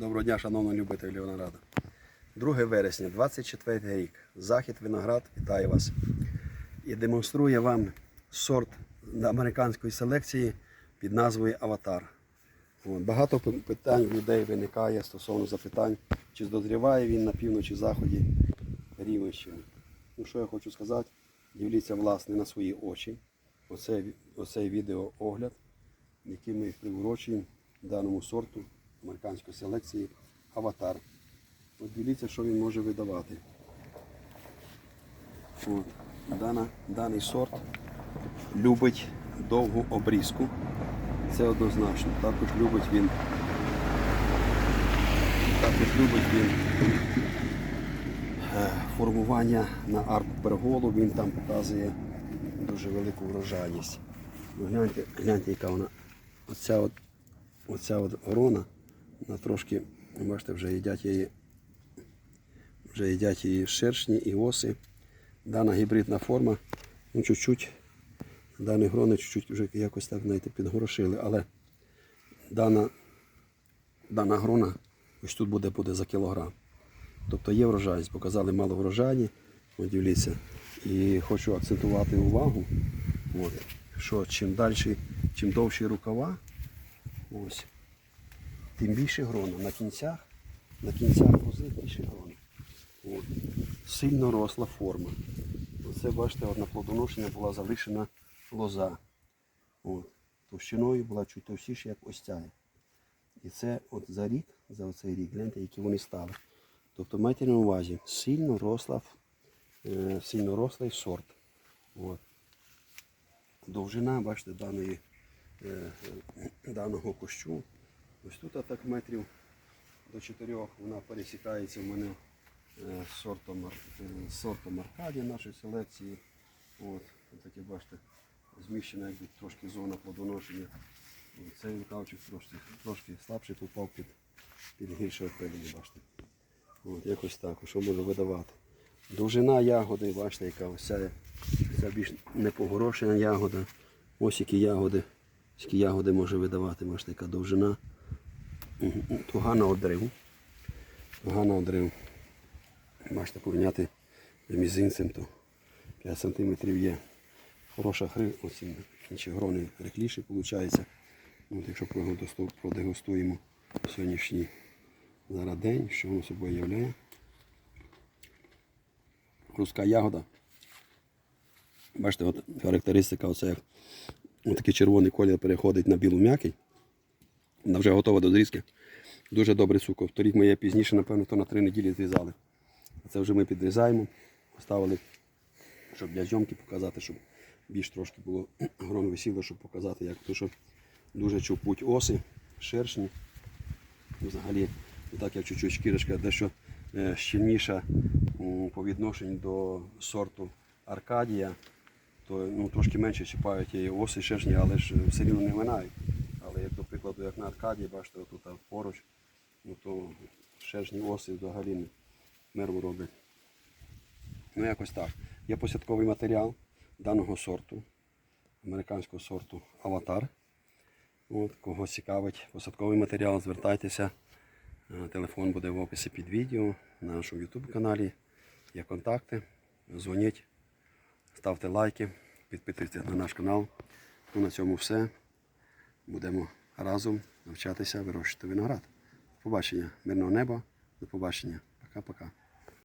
Доброго дня, шановні любителі винограду. 2 вересня, 24 рік. Захід виноград вітає вас і демонструє вам сорт американської селекції під назвою Аватар. Багато питань людей виникає стосовно запитань, чи дозріває він на півночі заході Рівненщини. Ну, що я хочу сказати, дивіться власне на свої очі. Оце, оцей відеоогляд, який ми приурочуємо даному сорту американської селекції Аватар. От дивіться, що він може видавати. От, дана, даний сорт любить довгу обрізку. Це однозначно. Також любить він. Також любить він е, формування на арку перголу. Він там показує дуже велику врожайність. Ну, гляньте, гляньте, яка вона. Оця от, оця от грона, вона трошки, бачите, вже їдять її, вже їдять її шершні і оси. Дана гібридна форма, ну чуть-чуть, дані грони чуть-чуть вже якось так знаєте, підгорошили, але дана, дана грона ось тут буде, буде за кілограм. Тобто є врожайність, показали мало врожайні, дивіться. І хочу акцентувати увагу, от, що чим далі, чим довші рукава, ось, тим більше грона. На кінцях, на кінцях лози більше грона. От. Сильно росла форма. Оце, бачите, на плодоношення була залишена лоза. От. Товщиною була чуть товстіше, як ось ця. І це от за рік, за оцей рік, гляньте, які вони стали. Тобто майте на увазі, сильно росла, е, сильно рослий сорт. От. Довжина, бачите, даної, е, е, даного кущу. Ось тут так метрів до 4 вона пересікається в мене е, сортом, е, сортом Аркадія нашої селекції. От, таке, бачите, зміщена якби трошки зона плодоношення. Цей рукавчик трошки, трошки слабший попав під, під гірше опилення, бачите. От, якось так, що може видавати. Довжина ягоди, бачите, яка ось ця, ця більш непогорошена ягода. Ось які ягоди, які ягоди може видавати, бачите, яка довжина. Туга на одрив. Туга одрив. Бачите, порівняти мізинцем, то 5 см є. Хороша хри, оці інші грони рихліші виходить. От, якщо продегустуємо сьогоднішній зараз день, що воно собою являє. Руска ягода. Бачите, от характеристика, оце як такий червоний колір переходить на білу м'який. Вона вже готова до зрізки. Дуже добрий цукор. Торік ми її пізніше, напевно, то на три неділі зрізали. Це вже ми підрізаємо, поставили, щоб для зйомки показати, щоб більш трошки було грон висіло, щоб показати, як то, що дуже чупуть оси, шершні. Взагалі, так як чуть-чуть шкірочка дещо е, щільніша по відношенню до сорту Аркадія, то ну, трошки менше чіпають оси шершні, але ж е, все рівно не минають. Але як прикладу, як на Аркадії, бачите, тут поруч, ну, то шершні оси взагалі мерву роблять. Ну, якось так. Є посадковий матеріал даного сорту, американського сорту Аватар. От, кого цікавить посадковий матеріал, звертайтеся. Е, Телефон буде в описі під відео на нашому YouTube каналі. Є контакти. Дзвоніть, ставте лайки, підписуйтесь на наш канал. Ну, на цьому все. Будемо разом навчатися вирощувати виноград. До побачення. Мирного неба. До побачення. Пока-пока.